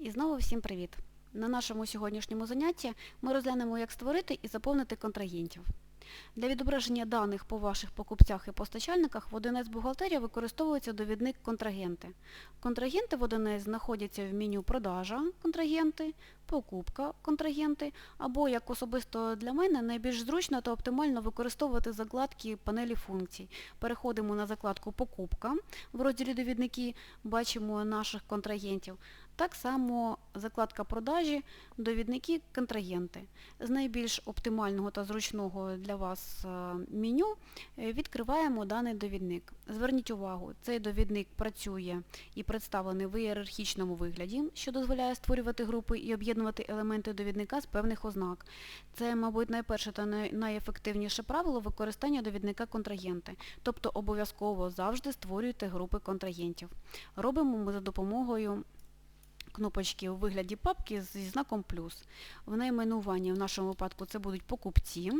І знову всім привіт! На нашому сьогоднішньому занятті ми розглянемо, як створити і заповнити контрагентів. Для відображення даних по ваших покупцях і постачальниках в 1С бухгалтерія використовується довідник контрагенти. Контрагенти в 1С знаходяться в меню продажа контрагенти, покупка контрагенти, або, як особисто для мене, найбільш зручно та оптимально використовувати закладки панелі функцій. Переходимо на закладку Покупка. В розділі довідники бачимо наших контрагентів. Так само закладка продажі, довідники, контрагенти. З найбільш оптимального та зручного для вас е, меню е, відкриваємо даний довідник. Зверніть увагу, цей довідник працює і представлений в ієрархічному вигляді, що дозволяє створювати групи і об'єднувати елементи довідника з певних ознак. Це, мабуть, найперше та найефективніше правило використання довідника контрагенти. Тобто обов'язково завжди створюйте групи контрагентів. Робимо ми за допомогою кнопочки у вигляді папки зі знаком плюс. В найменуванні в нашому випадку це будуть покупці.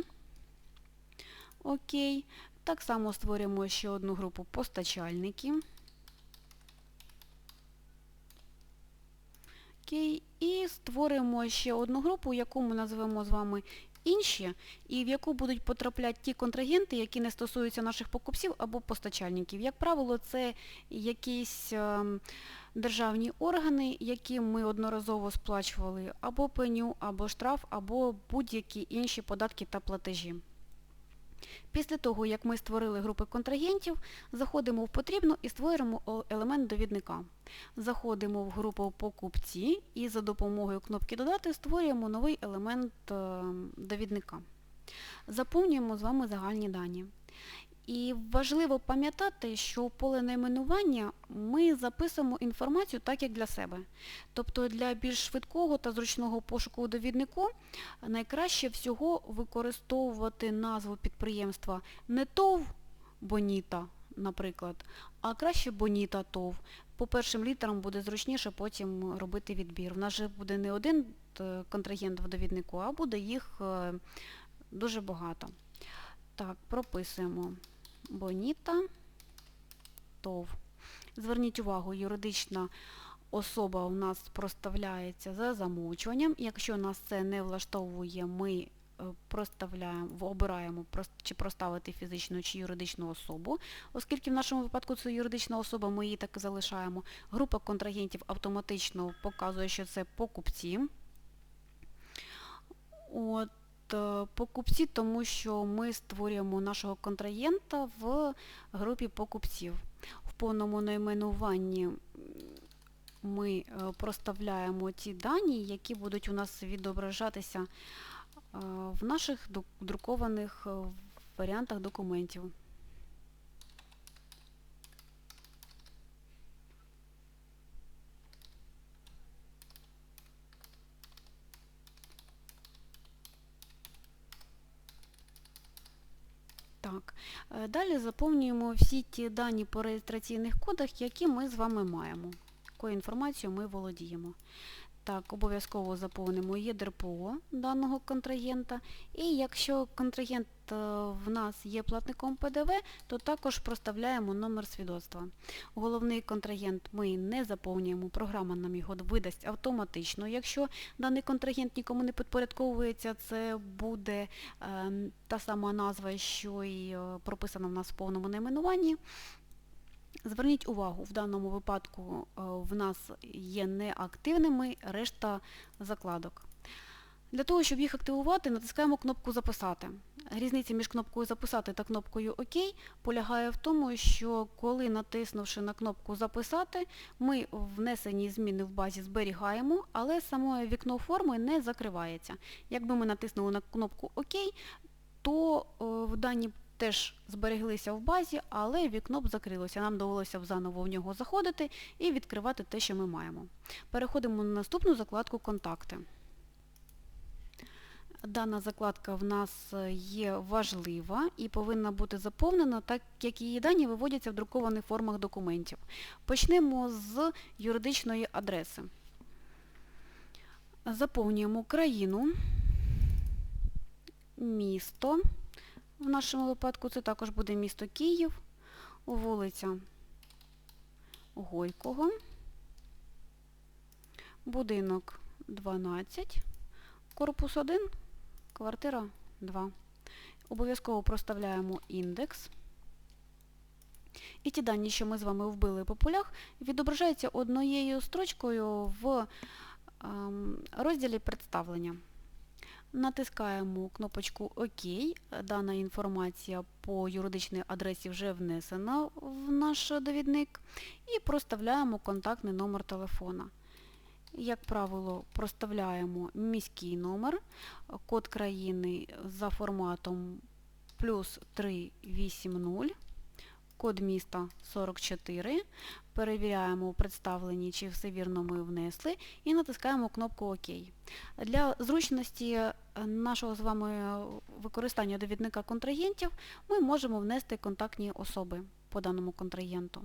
Окей. Так само створюємо ще одну групу постачальники. Окей. І створимо ще одну групу, яку ми назвемо з вами інші, і в яку будуть потрапляти ті контрагенти, які не стосуються наших покупців або постачальників. Як правило, це якісь ем, державні органи, яким ми одноразово сплачували або пеню, або штраф, або будь-які інші податки та платежі. Після того, як ми створили групи контрагентів, заходимо в потрібну і створюємо елемент довідника. Заходимо в групу покупці і за допомогою кнопки Додати створюємо новий елемент е, довідника. Заповнюємо з вами загальні дані. І важливо пам'ятати, що в поле найменування ми записуємо інформацію так, як для себе. Тобто для більш швидкого та зручного пошуку у довіднику найкраще всього використовувати назву підприємства не ТОВ Боніта, наприклад, а краще Боніта ТОВ. По першим літерам буде зручніше потім робити відбір. В нас же буде не один е, контрагент в довіднику, а буде їх е, дуже багато. Так, прописуємо Боніта ТОВ. Зверніть увагу, юридична особа у нас проставляється за замовчуванням. Якщо нас це не влаштовує, ми е, проставляємо, обираємо чи проставити фізичну чи юридичну особу. Оскільки в нашому випадку це юридична особа, ми її так і залишаємо. Група контрагентів автоматично показує, що це покупці. От, покупці, тому що ми створюємо нашого контрагента в групі покупців. В повному найменуванні ми е, проставляємо ті дані, які будуть у нас відображатися е, в наших друкованих е, варіантах документів. Так, е, далі заповнюємо всі ті дані по реєстраційних кодах, які ми з вами маємо, якою інформацією ми володіємо. Так, обов'язково заповнимо ЄДРПО даного контрагента. І якщо контрагент е, в нас є платником ПДВ, то також проставляємо номер свідоцтва. Головний контрагент ми не заповнюємо, програма нам його видасть автоматично. Якщо даний контрагент нікому не підпорядковується, це буде е, та сама назва, що і е, прописана в нас в повному найменуванні. Зверніть увагу, в даному випадку е, в нас є неактивними решта закладок. Для того, щоб їх активувати, натискаємо кнопку Записати. Різниця між кнопкою Записати та кнопкою ОК полягає в тому, що коли натиснувши на кнопку Записати, ми внесені зміни в базі зберігаємо, але саме вікно форми не закривається. Якби ми натиснули на кнопку ОК, то е, в дані теж збереглися в базі, але вікно б закрилося. Нам довелося б заново в нього заходити і відкривати те, що ми маємо. Переходимо на наступну закладку Контакти. Дана закладка в нас є важлива і повинна бути заповнена, так як її дані виводяться в друкованих формах документів. Почнемо з юридичної адреси. Заповнюємо країну, місто. В нашому випадку це також буде місто Київ, вулиця Гойкого, будинок 12, корпус 1, квартира 2. Обов'язково проставляємо індекс. І ті дані, що ми з вами вбили по полях, відображаються однією строчкою в ем, розділі представлення. Натискаємо кнопочку ОК. Дана інформація по юридичній адресі вже внесена в наш довідник. І проставляємо контактний номер телефона. Як правило, проставляємо міський номер, код країни за форматом плюс 380, код міста 44, перевіряємо у представленні, чи все вірно ми внесли, і натискаємо кнопку ОК. Для зручності е, нашого з вами використання довідника контрагентів ми можемо внести контактні особи по даному контрагенту.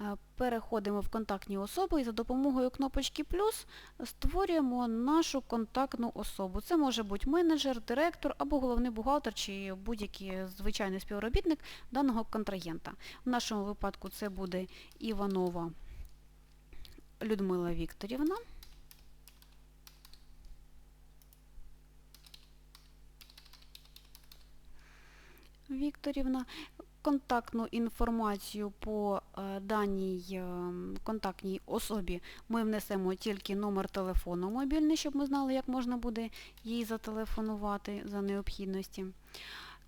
Е, Переходимо в контактні особи і за допомогою кнопочки плюс створюємо нашу контактну особу. Це може бути менеджер, директор або головний бухгалтер чи будь-який звичайний співробітник даного контрагента. В нашому випадку це буде Іванова Людмила Вікторівна. Вікторівна. Контактну інформацію по е, даній е, контактній особі ми внесемо тільки номер телефону мобільний, щоб ми знали, як можна буде їй зателефонувати за необхідності.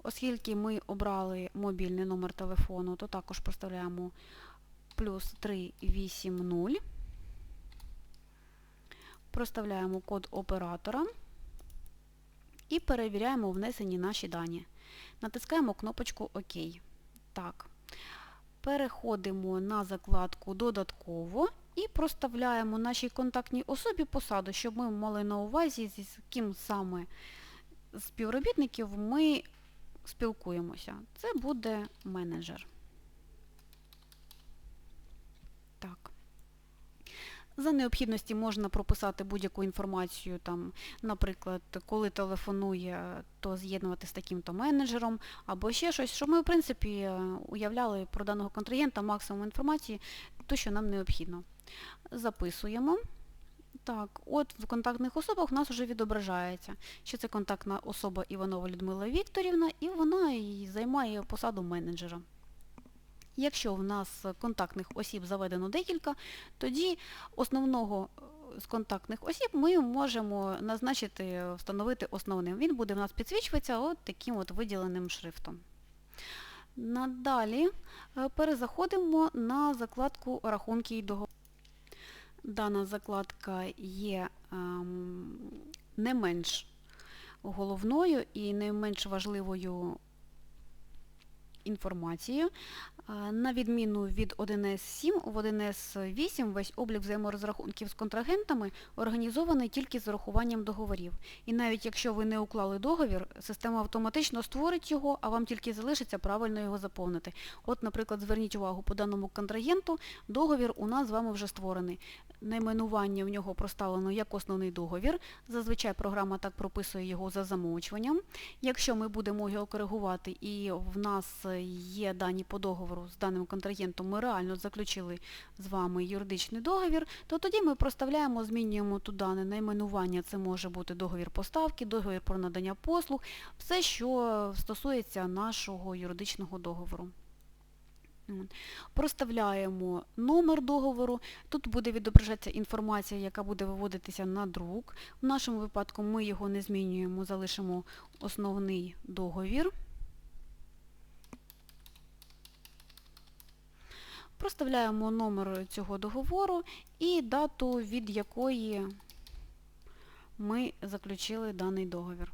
Оскільки ми обрали мобільний номер телефону, то також проставляємо плюс 380, проставляємо код оператора і перевіряємо внесені наші дані. Натискаємо кнопочку ОК. Так. Переходимо на закладку Додатково і проставляємо нашій контактній особі посаду, щоб ми мали на увазі, з ким саме співробітників ми спілкуємося. Це буде менеджер. Так. За необхідності можна прописати будь-яку інформацію, там, наприклад, коли телефонує, то з'єднувати з таким-то менеджером, або ще щось, щоб ми, в принципі, уявляли про даного контрагента максимум інформації, то, що нам необхідно. Записуємо. Так, от в контактних особах у нас вже відображається, що це контактна особа Іванова Людмила Вікторівна, і вона і займає посаду менеджера. Якщо в нас контактних осіб заведено декілька, тоді основного з контактних осіб ми можемо назначити, встановити основним. Він буде в нас підсвічуватися от таким от виділеним шрифтом. Надалі перезаходимо на закладку рахунки і договори. Дана закладка є ем, не менш головною і не менш важливою інформацією. На відміну від 1С7, в 1С8 весь облік взаєморозрахунків з контрагентами організований тільки з урахуванням договорів. І навіть якщо ви не уклали договір, система автоматично створить його, а вам тільки залишиться правильно його заповнити. От, наприклад, зверніть увагу, по даному контрагенту договір у нас з вами вже створений. Найменування в нього проставлено як основний договір. Зазвичай програма так прописує його за замовчуванням. Якщо ми будемо його коригувати і в нас є дані по договору, з даним контрагентом ми реально заключили з вами юридичний договір, то тоді ми проставляємо, змінюємо дане найменування, це може бути договір поставки, договір про надання послуг, все, що стосується нашого юридичного договору. Проставляємо номер договору, тут буде відображатися інформація, яка буде виводитися на друк. В нашому випадку ми його не змінюємо, залишимо основний договір. Проставляємо номер цього договору і дату, від якої ми заключили даний договір.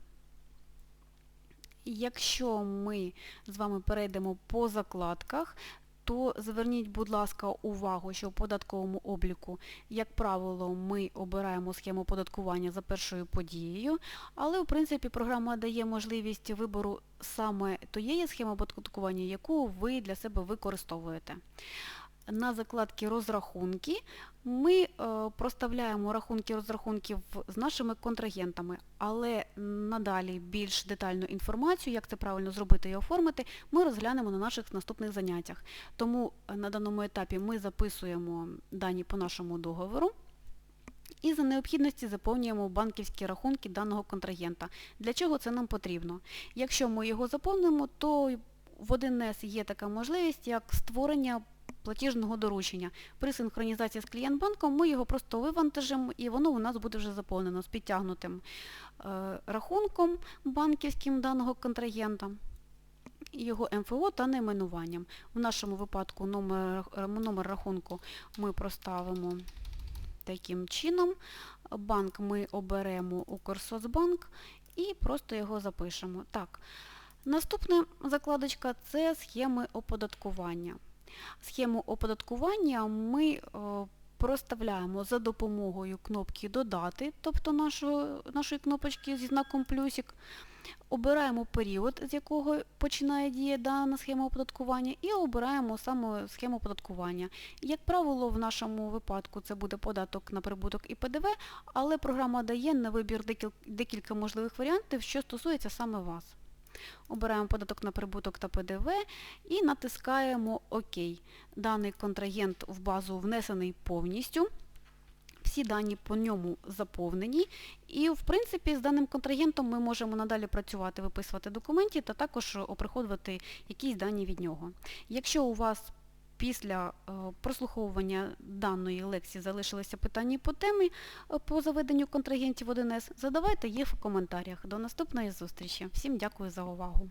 Якщо ми з вами перейдемо по закладках, то зверніть, будь ласка, увагу, що в податковому обліку, як правило, ми обираємо схему податкування за першою подією, але, в принципі, програма дає можливість вибору саме тієї схеми податкування, яку ви для себе використовуєте на закладці розрахунки ми е, проставляємо рахунки розрахунків з нашими контрагентами, але надалі більш детальну інформацію, як це правильно зробити і оформити, ми розглянемо на наших наступних заняттях. Тому на даному етапі ми записуємо дані по нашому договору і за необхідності заповнюємо банківські рахунки даного контрагента. Для чого це нам потрібно? Якщо ми його заповнимо, то в 1С є така можливість, як створення платіжного доручення. При синхронізації з клієнт-банком ми його просто вивантажимо і воно у нас буде вже заповнено з підтягнутим е, рахунком банківським даного контрагента, його МФО та найменуванням. В нашому випадку номер, номер рахунку ми проставимо таким чином. Банк ми оберемо Укрсоцбанк і просто його запишемо. Так. Наступна закладочка це схеми оподаткування. Схему оподаткування ми е, проставляємо за допомогою кнопки Додати, тобто нашої кнопочки зі знаком плюсик. Обираємо період, з якого починає діє дана схема оподаткування, і обираємо саме схему оподаткування. Як правило, в нашому випадку це буде податок на прибуток і ПДВ, але програма дає на вибір декілька можливих варіантів, що стосується саме вас. Обираємо податок на прибуток та ПДВ і натискаємо ОК. Даний контрагент в базу внесений повністю. Всі дані по ньому заповнені. І, в принципі, з даним контрагентом ми можемо надалі працювати, виписувати документи та також оприходувати якісь дані від нього. Якщо у вас після е, прослуховування даної лекції залишилися питання по темі е, по заведенню контрагентів 1С, задавайте їх в коментарях. До наступної зустрічі. Всім дякую за увагу.